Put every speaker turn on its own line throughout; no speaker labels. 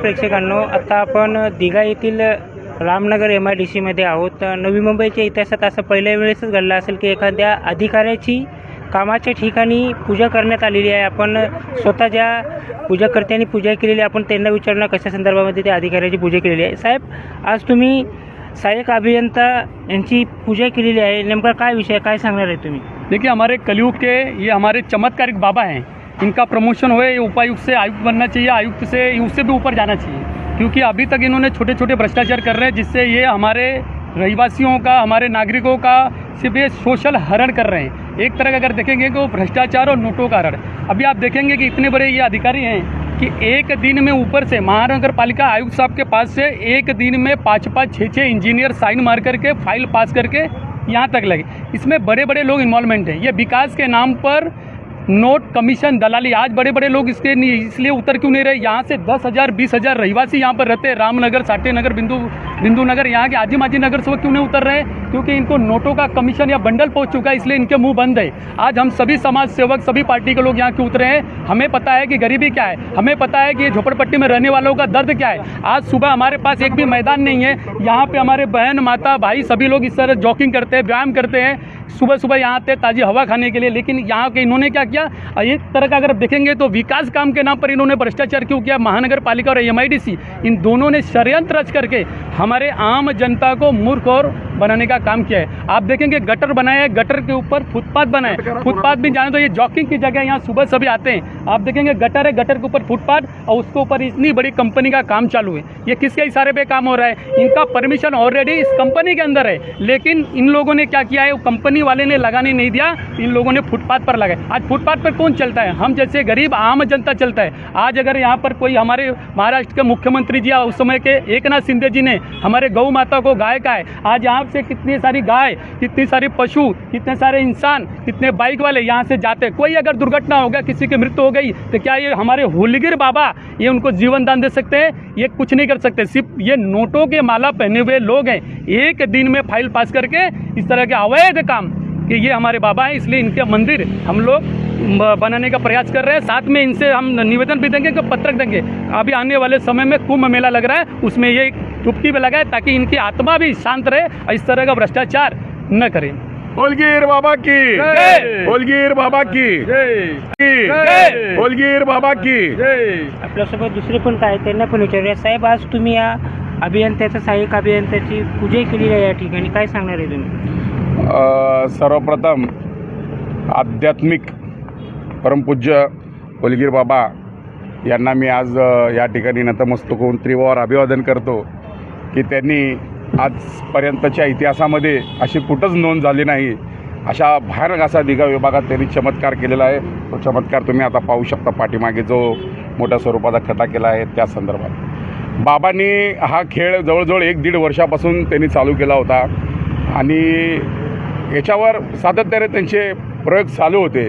प्रेक्षकांनो आता आपण दिघा येथील रामनगर एम आय डी सीमध्ये आहोत. नवी मुंबईच्या इतिहासात असं पहिल्या वेळेसच घडलं असेल की एखाद्या अधिकाऱ्याची कामाच्या ठिकाणी पूजा करण्यात आलेली आहे. आपण स्वतः ज्या पूजाकर्त्यांनी पूजा केलेली आहे. आपण त्यांना विचारणार कशा संदर्भामध्ये त्या अधिकाऱ्याची पूजा केलेली आहे. साहेब आज तुम्ही सहाय्यक अभियंता यांची पूजा केलेली आहे. नेमका काय विषय आहे? काय सांगणार आहे तुम्ही?
देखिए हमारे कलयुग के ये हमारे चमत्कारिक बाबा हैं। इनका प्रमोशन हुए उपायुक्त से आयुक्त बनना चाहिए, आयुक्त से उससे भी ऊपर जाना चाहिए। क्योंकि अभी तक इन्होंने छोटे छोटे भ्रष्टाचार कर रहे हैं, जिससे ये हमारे रहवासियों का, हमारे नागरिकों का सिर्फ़ ये सोशल हरण कर रहे हैं। एक तरह अगर देखेंगे कि वो भ्रष्टाचार और नोटों का हरण। अभी आप देखेंगे कि इतने बड़े ये अधिकारी हैं कि एक दिन में ऊपर से महानगर पालिका आयुक्त साहब के पास से एक दिन में पाँच पाँच छः छः इंजीनियर साइन मार करके फ़ाइल पास करके यहाँ तक लगे। इसमें बड़े बड़े लोग इन्वॉल्वमेंट हैं। ये विकास के नाम पर नोट कमीशन दलाली। आज बड़े बड़े लोग इसके इसलिए उतर क्यों नहीं रहे? यहाँ से दस हज़ार बीस हज़ार रहवासी यहाँ पर रहते हैं। रामनगर साटे नगर बिंदु बिंदु नगर यहाँ के आजी माजी नगर से वो क्यों नहीं उतर रहे? क्योंकि इनको नोटों का कमीशन या बंडल पहुँच चुका है, इसलिए इनके मुँह बंद है। आज हम सभी समाज सेवक, सभी पार्टी के लोग यहाँ क्यों उतरे हैं? हमें पता है कि गरीबी क्या है। हमें पता है कि झोपड़पट्टी में रहने वालों का दर्द क्या है। आज सुबह हमारे पास एक भी मैदान नहीं है। यहाँ पे हमारे बहन, माता, भाई सभी लोग इस तरह जॉकिंग करते हैं, व्यायाम करते हैं। सुबह सुबह यहाँ आते हैं ताज़ी हवा खाने के लिए। लेकिन यहाँ के इन्होंने क्या किया? एक तरह का अगर देखेंगे तो विकास काम के नाम पर इन्होंने भ्रष्टाचार क्यों किया? महानगर पालिका और एमआईडीसी इन दोनों ने षड्यंत्र रच करके हमारे आम जनता को मूर्ख और बनाने का काम किया है। आप देखेंगे गटर बनाया हैं गटर के ऊपर फुटपाथ बनाए फुटपाथ भी जाने तो ये जॉकिंग की जगह यहाँ सुबह सभी आते हैं। आप देखेंगे गटर है गटर के ऊपर फुटपाथ और उसके ऊपर इतनी बड़ी कंपनी का काम चालू है। ये किसके इशारे पे काम हो रहा है? इनका परमिशन ऑलरेडी इस कंपनी के अंदर है। लेकिन इन लोगों ने क्या किया है? कंपनी वाले ने लगाने नहीं दिया इन लोगों ने फुटपाथ पर लगाए आज फुटपाथ पर कौन चलता है? हम जैसे गरीब आम जनता चलता है। आज अगर यहाँ पर कोई हमारे महाराष्ट्र के मुख्यमंत्री जी उस समय के एक नाथ शिंदे जी ने हमारे गौ माता को गाय का है आज यहाँ से कितनी सारी गाय कितनी सारी पशु कितने सारे इंसान कितने बाइक वाले यहाँ से जाते कोई अगर दुर्घटना हो गया, किसी की मृत्यु हो गई तो क्या ये हमारे होलीगिर बाबा, ये उनको जीवन दान दे सकते हैं? ये कुछ नहीं कर सकते। सिर्फ़ ये नोटों के माला पहने हुए लोग हैं। एक दिन में फ़ाइल पास करके इस तरह के अवैध काम कि ये हमारे बाबा हैं, इसलिए इनके मंदिर हम लोग बनाने का प्रयास कर रहे हैं। साथ में इनसे हम निवेदन भी देंगे कि पत्रक देंगे। अभी आने वाले समय में कुंभ मेला लग रहा है, उसमें ये डुबकी भी लगाए ताकि इनकी आत्मा भी शांत रहे और इस तरह का भ्रष्टाचार न करें।
होलगीर बाबा की।
जय!
होलगीर बाबा की! होलगीर बाबा की।
आपल्यासोबत दुसरे पण काय त्यांना पण विचारूया. साहेब आज तुम्ही या अभियंत्याचं सहाय्यक अभियंत्याची पूजा केलेली आहे या ठिकाणी. काय सांगणार आहे तुम्ही?
सर्वप्रथम आध्यात्मिक परमपूज्य होलगीर बाबा यांना मी आज या ठिकाणी नतमस्तक होऊन त्रिवार अभिवादन करतो. की त्यांनी आजपर्यंतच्या इतिहासामध्ये अशी कुठंच नोंद झाली नाही. अशा भयानक असा दिघा विभागात त्यांनी चमत्कार केलेला आहे. तो चमत्कार तुम्ही आता पाहू शकता. पाठीमागे जो मोठ्या स्वरूपाचा खटा केला आहे त्या संदर्भात. बाबांनी हा खेळ जवळजवळ एक दीड वर्षापासून त्यांनी चालू केला होता. आणि याच्यावर सातत्याने त्यांचे प्रयोग चालू होते.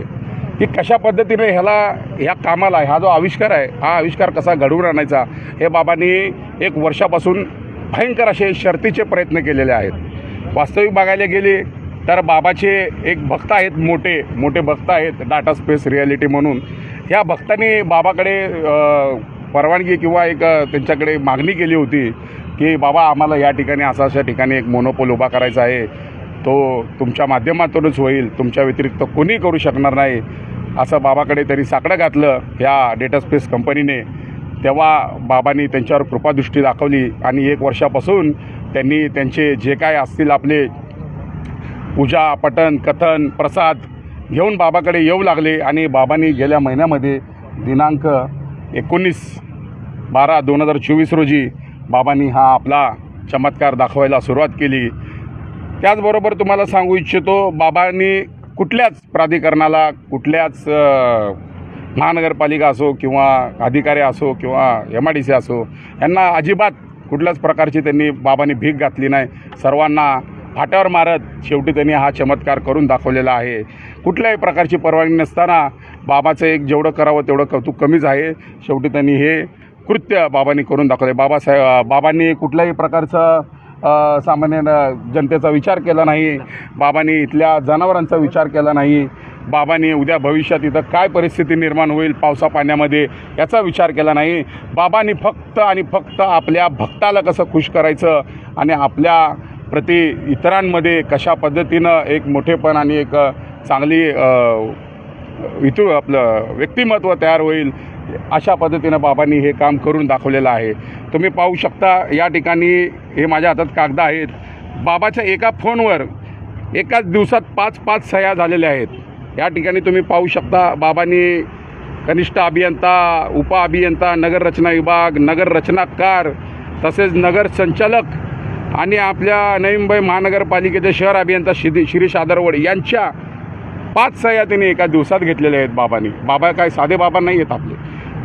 की कशा पद्धतीने ह्याला ह्या कामाला हा जो आविष्कार आहे हा आविष्कार कसा घडवून आणायचा हे बाबांनी एक वर्षापासून भयंकर असे शर्तीचे प्रयत्न केलेले आहेत. वास्तविक बघायला गेले तर बाबाचे एक भक्त आहेत मोठे मोठे भक्त आहेत डाटा स्पेस रिॲलिटी म्हणून. ह्या भक्तांनी बाबाकडे परवानगी किंवा एक त्यांच्याकडे मागणी केली होती की बाबा आम्हाला या ठिकाणी असा अशा ठिकाणी एक मोनोपोल उभा करायचा आहे. तो तुमच्या माध्यमातूनच होईल. तुमच्या व्यतिरिक्त कोणी करू शकणार नाही. असं बाबाकडे तरी साकडं घातलं ह्या डेटा स्पेस कंपनीने. तेव्हा बाबांनी त्यांच्यावर कृपादृष्टी दाखवली आणि एक वर्षापासून त्यांनी त्यांचे जे काय असतील आपले पूजा पठण कथन प्रसाद घेऊन बाबाकडे येऊ लागले आणि बाबांनी गेल्या महिन्यामध्ये दिनांक एकोणीस बारा दोन हजार चोवीस रोजी बाबांनी हा आपला चमत्कार दाखवायला सुरुवात केली. त्याचबरोबर तुम्हाला सांगू इच्छितो बाबांनी कुठल्याच प्राधिकरणाला कुठल्याच महानगरपालिका असो किंवा अधिकारी असो किंवा एम आय डी सी असो यांना अजिबात कुठल्याच प्रकारची त्यांनी बाबांनी भीक घातली नाही. सर्वांना फाट्यावर मारत शेवटी त्यांनी हा चमत्कार करून दाखवलेला आहे. कुठल्याही प्रकारची परवानगी नसताना बाबाचं एक जेवढं करावं तेवढं कौतुक कमीच आहे. शेवटी त्यांनी हे कृत्य बाबांनी करून दाखवले बाबासाहेब बाबांनी कुठल्याही प्रकारचं सामान्य जनतेचा विचार केला नाही बाबांनी इथल्या जनावरांचा विचार केला नाही बाबांनी उद्या भविष्यात इथं काय परिस्थिती निर्माण होईल पावसा पाण्यामध्ये याचा विचार केला नाही. बाबांनी फक्त आणि फक्त आपल्या भक्ताला कसं खुश करायचं आणि आपल्या प्रति इतरांमध्ये कशा पद्धतीनं एक मोठेपण आणि एक चांगली अ, इथून आपलं व्यक्तिमत्व तयार होईल अशा पद्धतीनं बाबांनी हे काम करून दाखवलेलं आहे. तुम्ही पाहू शकता या ठिकाणी हे माझ्या हातात कागद आहेत. बाबाच्या एका फोनवर एकाच दिवसात पाच पाच सह्या झालेल्या आहेत. या ठिकाणी तुम्ही पाहू शकता बाबांनी कनिष्ठ अभियंता उप अभियंता नगर रचना विभाग नगर रचनाकार तसेच नगर संचालक आणि आपल्या नवी मुंबई महानगरपालिकेचे शहर अभियंता शिरी शिरीष आदरवड यांच्या पाच सह्या त्यांनी एका दिवसात घेतलेल्या आहेत बाबांनी. बाबा काय साधे बाबा नाही आहेत आपले.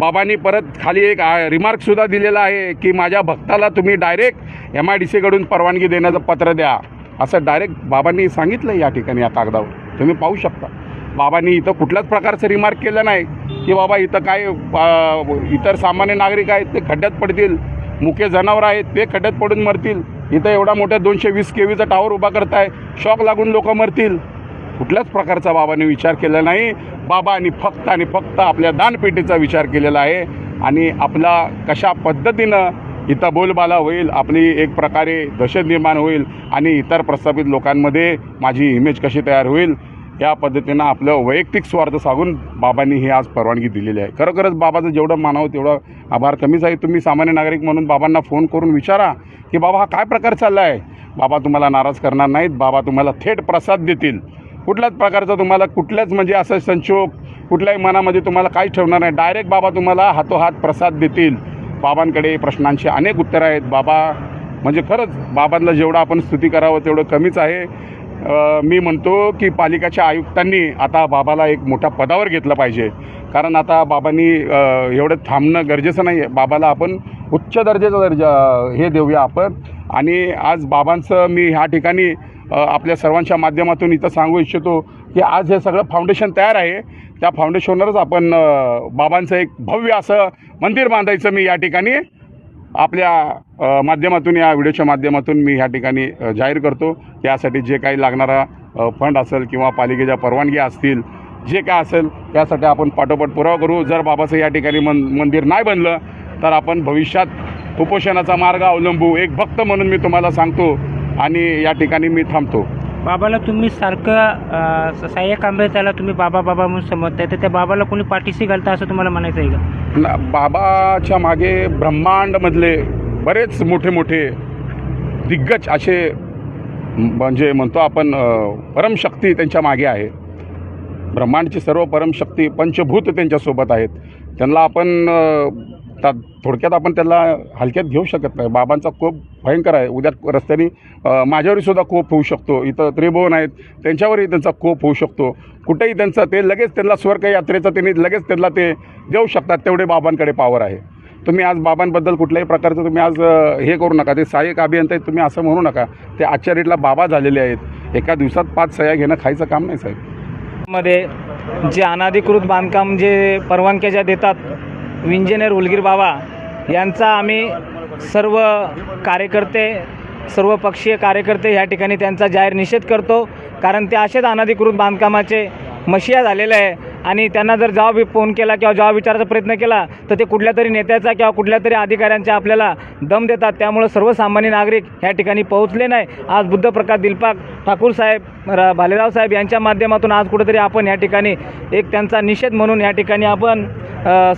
बाबांनी परत खाली एक रिमार्कसुद्धा दिलेला आहे की माझ्या भक्ताला तुम्ही डायरेक्ट एम आय डी सीकडून परवानगी देण्याचं पत्र द्या. असं डायरेक्ट बाबांनी सांगितलं या ठिकाणी या कागदावर. तुम्ही पाहू शकता. बाबांनी इथं कुठल्याच प्रकारचं रिमार्क केलं नाही की बाबा इथं काय इतर सामान्य नागरिक आहेत ते खड्ड्यात पडतील. मुके जनावरं आहेत ते खड्ड्यात पडून मरतील. इथं एवढा मोठ्या दोनशे वीस केवीचा टावर उभा करताय. शॉक लागून लोक मरतील. कुठल्याच प्रकारचा बाबांनी विचार केला नाही. बाबांनी फक्त आणि फक्त आपल्या दानपेटीचा विचार केलेला आहे. आणि आपला कशा पद्धतीनं इथं बोलबाला होईल आपली एक प्रकारे दहशत निर्माण होईल आणि इतर प्रस्थापित लोकांमध्ये माझी इमेज कशी तयार होईल या पद्धतीनं आपलं वैयक्तिक स्वार्थ सांगून बाबांनी ही आज परवानगी दिलेली आहे. खरोखरच बाबाचं जेवढं मानावं तेवढं आभार कमीच आहे. तुम्ही सामान्य नागरिक म्हणून बाबांना फोन करून विचारा की बाबा हा काय प्रकार चालला आहे बाबा तुम्हाला नाराज करणार नाहीत. बाबा तुम्हाला थेट प्रसाद देतील. कुठल्याच प्रकारचा तुम्हाला कुठल्याच म्हणजे असं संशोक कुठल्याही मनामध्ये तुम्हाला काहीच ठेवणार नाही. डायरेक्ट बाबा तुम्हाला हातोहात प्रसाद देतील. बाबांकडे प्रश्नांची अनेक उत्तरं आहेत. बाबा म्हणजे खरंच बाबांना जेवढं आपण स्तुती करावं तेवढं कमीच आहे. मी म्हणतो की पालिकाच्या आयुक्तांनी आता बाबाला एक मोठ्या पदावर घेतलं पाहिजे. कारण आता बाबांनी एवढं थांबणं गरजेचं नाही आहे बाबाला आपण उच्च दर्जाचा दर्जा हे देऊया आपण. आणि आज बाबांचं मी ह्या ठिकाणी आपल्या सर्वांच्या माध्यमातून इथं सांगू इच्छितो की आज हे सगळं फाउंडेशन तयार आहे. त्या फाउंडेशनवरच आपण बाबांचं एक भव्य असं मंदिर बांधायचं मी या ठिकाणी आपल्या माध्यमातून या व्हिडिओच्या माध्यमातून मी ह्या ठिकाणी जाहीर करतो. त्यासाठी जे काही लागणारा फंड असेल किंवा पालिकेच्या परवानगी असतील जे काय असेल त्यासाठी आपण पाठोपाठ पुरावा करू. जर बाबाचं या ठिकाणी मन मंदिर नाही बनलं तर आपण भविष्यात उपोषणाचा मार्ग अवलंबू. एक भक्त म्हणून मी तुम्हाला सांगतो आणि या ठिकाणी मी थांबतो.
बाबाला तुम्ही सारखं साह्य स- कांबळे त्याला तुम्ही बाबा बाबा म्हणून समजताय. तर त्या बाबाला कोणी पाठीशी घालता असं तुम्हाला म्हणायचं आहे का?
ना बाबाच्या मागे ब्रह्मांडमधले बरेच मोठे मोठे दिग्गज असे म्हणजे म्हणतो आपण परमशक्ती त्यांच्या मागे आहे. ब्रह्मांडची सर्व परमशक्ती पंचभूत त्यांच्यासोबत आहेत. त्यांना आपण ता- थोडक्यात आपण त्याला हलक्यात घेऊ शकत नाही. बाबांचा कोप भयंकर आहे. उद्या रस्त्याने माझ्यावरही सुद्धा कोप होऊ शकतो. इथं त्रिभुवन आहेत. त्यांच्यावरही त्यांचा कोप होऊ शकतो. कुठेही त्यांचा ते लगेच त्यांना स्वर्ग यात्रेचं त्यांनी लगेच त्यांना ते देऊ शकतात. तेवढे बाबांकडे पावर आहे. तुम्ही आज बाबांबद्दल कुठल्याही प्रकारचं तुम्ही आज हे करू नका. ते सहाय्यक अभियंता आहेत तुम्ही असं म्हणू नका. ते आजच्या रेटला बाबा झालेले आहेत. एका दिवसात पाच सह्या घेणं खायचं काम नाही साहेब.
मध्ये जे अनाधिकृत बांधकाम जे परवानग्या ज्या देतात इंजिनियर उलगीर बाबा यांचा आम्ही सर्व कार्यकर्ते सर्व पक्षीय कार्यकर्ते या ठिकाणी त्यांचा जाहीर निषेध करतो. कारण ते असेच अनाधिकृत बांधकामाचे मशिया झालेले आहे. आणि त्यांना जर जवाब फोन केला किंवा जवाब विचारायचा प्रयत्न केला तर ते कुठल्या तरी नेत्याचा किंवा कुठल्या तरी अधिकाऱ्यांचा आपल्याला दम देतात. त्यामुळं सर्वसामान्य नागरिक ह्या ठिकाणी पोहोचले नाही. आज बुद्ध प्रकाश दिलपाक ठाकूर साहेब भालेराव साहेब यांच्या माध्यमातून आज कुठेतरी आपण या ठिकाणी एक त्यांचा निषेध म्हणून या ठिकाणी आपण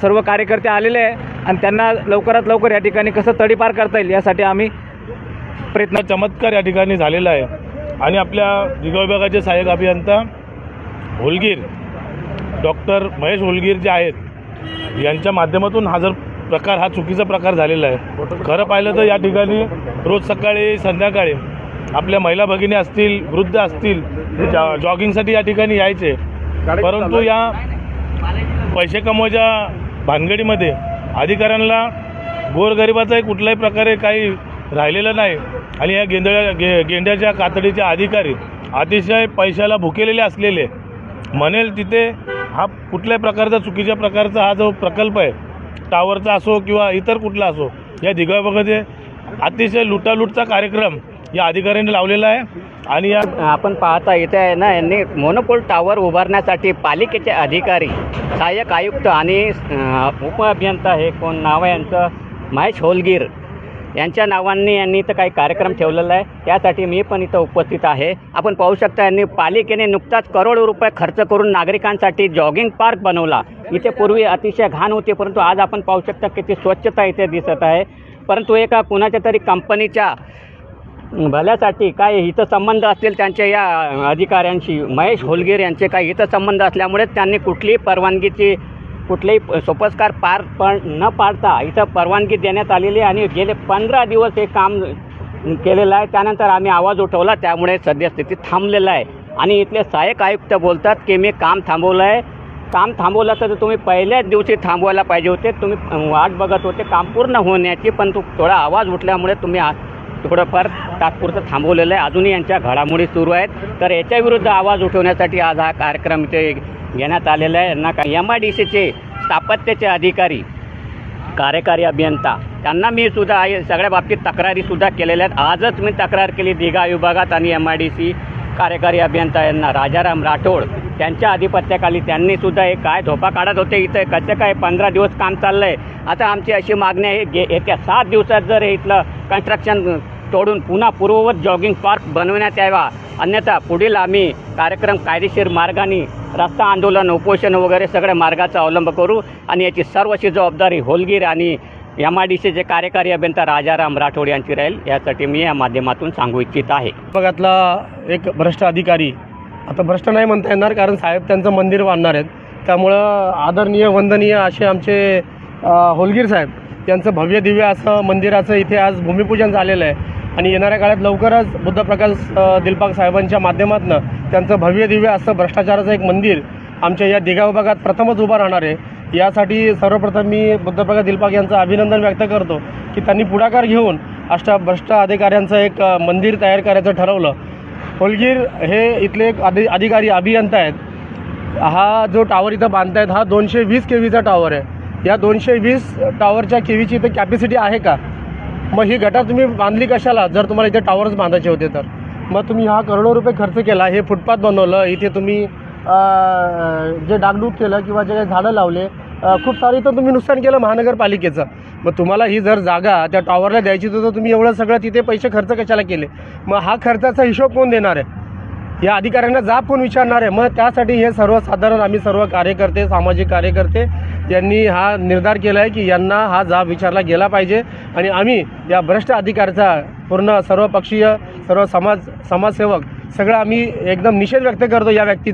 सर्व कार्यकर्ते आलेले आहे आणि त्यांना लवकरात लवकर या ठिकाणी कसं तडीपार करता येईल यासाठी आम्ही प्रयत्न
चमत्कार या ठिकाणी झालेला आहे. आणि आपल्या दिगाव विभागाचे सहाय्यक अभियंता होलगीर डॉक्टर महेश होलगीर जे आहेत यांच्या माध्यमातून हा जर प्रकार हा चुकीचा प्रकार झालेला आहे. खरं पाहिलं तर या ठिकाणी रोज सकाळी संध्याकाळी आपल्या महिला भगिनी असतील वृद्ध असतील जॉगिंगसाठी या ठिकाणी यायचे. परंतु या पैसे कमवायच्या भानगडीमध्ये अधिकाऱ्यांना गोरगरिबाचाही कुठल्याही प्रकारे काही राहिलेलं नाही. आणि या गेंदळ्या गे गेंड्याच्या कातडीचे अधिकारी अतिशय पैशाला भुकेलेले असलेले म्हणेल तिथे हा कुठल्याही प्रकारचा चुकीच्या प्रकारचा हा जो प्रकल्प आहे टावरचा असो किंवा इतर कुठला असो या दिगावामध्ये अतिशय लुटालूटचा कार्यक्रम या अधिकाऱ्यांनी लावलेला आहे. आणि या
आपण पाहता इथे आहे ना यांनी मोनोपोल टावर उभारण्यासाठी पालिकेचे अधिकारी सहाय्यक आयुक्त आणि उपअभियंता हे कोण नाव आहे यांचं? महेश होलगीर. यांच्या नावांनी यांनी इथं काही कार्यक्रम ठेवलेला आहे. त्यासाठी मी पण इथं उपस्थित आहे. आपण पाहू शकता यांनी पालिकेने नुकताच करोडो रुपये खर्च करून नागरिकांसाठी जॉगिंग पार्क बनवला. इथे पूर्वी अतिशय घाण होते परंतु आज आपण पाहू शकता किती स्वच्छता इथे दिसत आहे. परंतु एका कुणाच्या तरी कंपनीच्या भल्यासाठी काय हितसंबंध असतील त्यांच्या या अधिकाऱ्यांशी? महेश होलगीर यांचे काही हितसंबंध असल्यामुळे त्यांनी कुठलीही परवानगीची कुठलेही सोपस्कार पार पण न पाडता इथं परवानगी देण्यात आलेली आहे. आणि गेले पंधरा दिवस हे काम केलेलं आहे. त्यानंतर आम्ही आवाज उठवला. त्यामुळे सद्यस्थिती थांबलेलं आहे. आणि इथले सहाय्यक आयुक्त बोलतात की मी काम थांबवलं आहे. काम थांबवलं तर तुम्ही पहिल्याच दिवशी थांबवायला पाहिजे होते. तुम्ही वाट बघत होते. काम पूर्ण होण्याची पण तू थोडा आवाज उठल्यामुळे तुम्ही आ- थोडंफार तात्पुरतं थांबवलेलं आहे. अजूनही यांच्या घडामोडी सुरू आहेत. तर याच्याविरुद्ध आवाज उठवण्यासाठी आज हा कार्यक्रम इथे घेण्यात आलेला आहे. यांना एम आय डी सीचे स्थापत्याचे अधिकारी कार्यकारी अभियंता त्यांना मी सुद्धा सगळ्या बाबतीत तक्रारीसुद्धा केलेल्या आहेत. आजच मी तक्रार केली दिघा विभागात आणि एम आय डी सी कार्यकारी अभियंता यांना. राजाराम राठोड त्यांच्या आधिपत्याखाली त्यांनी सुद्धा हे काय धोपा काढत होते इथं कसं काय पंधरा दिवस काम चाललं आहे आता आमची अशी मागणी आहे गे येत्या सात दिवसात जर इथलं कन्स्ट्रक्शन तोडून पुन्हा पूर्ववत जॉगिंग पार्क बनवण्यात यावा. अन्यथा पुढील आम्ही कार्यक्रम कायदेशीर मार्गाने रस्ता आंदोलन उपोषण वगैरे सगळ्या मार्गाचा अवलंब करू आणि याची सर्वची जबाबदारी होलगीर आणि एम आय डी सीचे कार्यकारी अभियंता राजाराम राठोड यांची राहील यासाठी मी या माध्यमातून सांगू इच्छित आहे.
विभागातला एक भ्रष्ट अधिकारी आता भ्रष्ट नाही म्हणता येणार कारण साहेब त्यांचं मंदिर बांधणार आहेत. त्यामुळं आदरणीय वंदनीय असे आमचे होलगीर साहेब यांचं भव्य दिव्य असं मंदिराचं इथे आज भूमिपूजन झालेलं आहे. आणि येणाऱ्या काळात लवकरच बुद्धप्रकाश अ, दिलबाग साहेबांच्या माध्यमातून त्यांचं भव्य दिव्य असं भ्रष्टाचाराचं एक मंदिर आमच्या या दिघा विभागात प्रथमच उभं राहणार आहे. यासाठी सर्वप्रथम मी बुद्धप्रकाश दिलबाग यांचं अभिनंदन व्यक्त करतो की त्यांनी पुढाकार घेऊन अष्टा भ्रष्ट अधिकाऱ्यांचं एक मंदिर तयार करायचं ठरवलं. होलगीर हे इथले एक अधि अधिकारी अभियंता आहेत. हा जो टावर इथं बांधतायत हा दोनशे वीस के व्हीचा टावर आहे. या दोनशे वीस टावरच्या केवीची इथे इथं कॅपॅसिटी आहे का? मग ही गटार तुम्ही बांधली कशाला? जर तुम्हाला इथे टॉवर्स बांधायचे होते तर. मग तुम्ही हा करोडो रुपये खर्च केला हे फुटपाथ बनवलं इथे तुम्ही जे डागडूग केलं किंवा जे काही झाडं लावले खूप सारी तर तुम्ही नुकसान केलं महानगरपालिकेचं. मग तुम्हाला ही जर जागा त्या टॉवरला द्यायची तर तुम्ही एवढं सगळं तिथे पैसे खर्च कशाला केले? मग हा खर्चाचा हिशोब कोण देणार आहे? या अधिकाऱ्यांना जाब कोण विचारणार आहे. मग त्यासाठी हे सर्वसाधारण आम्ही सर्व कार्यकर्ते सामाजिक कार्यकर्ते यांनी हा निर्धार केला आहे की यांना हा जाब विचारला गेला पाहिजे. आणि आम्ही या भ्रष्ट अधिकाऱ्याचा पूर्ण सर्वपक्षीय सर्व समाज समाजसेवक सगळं आम्ही एकदम निषेध व्यक्त करतो या व्यक्तीचा.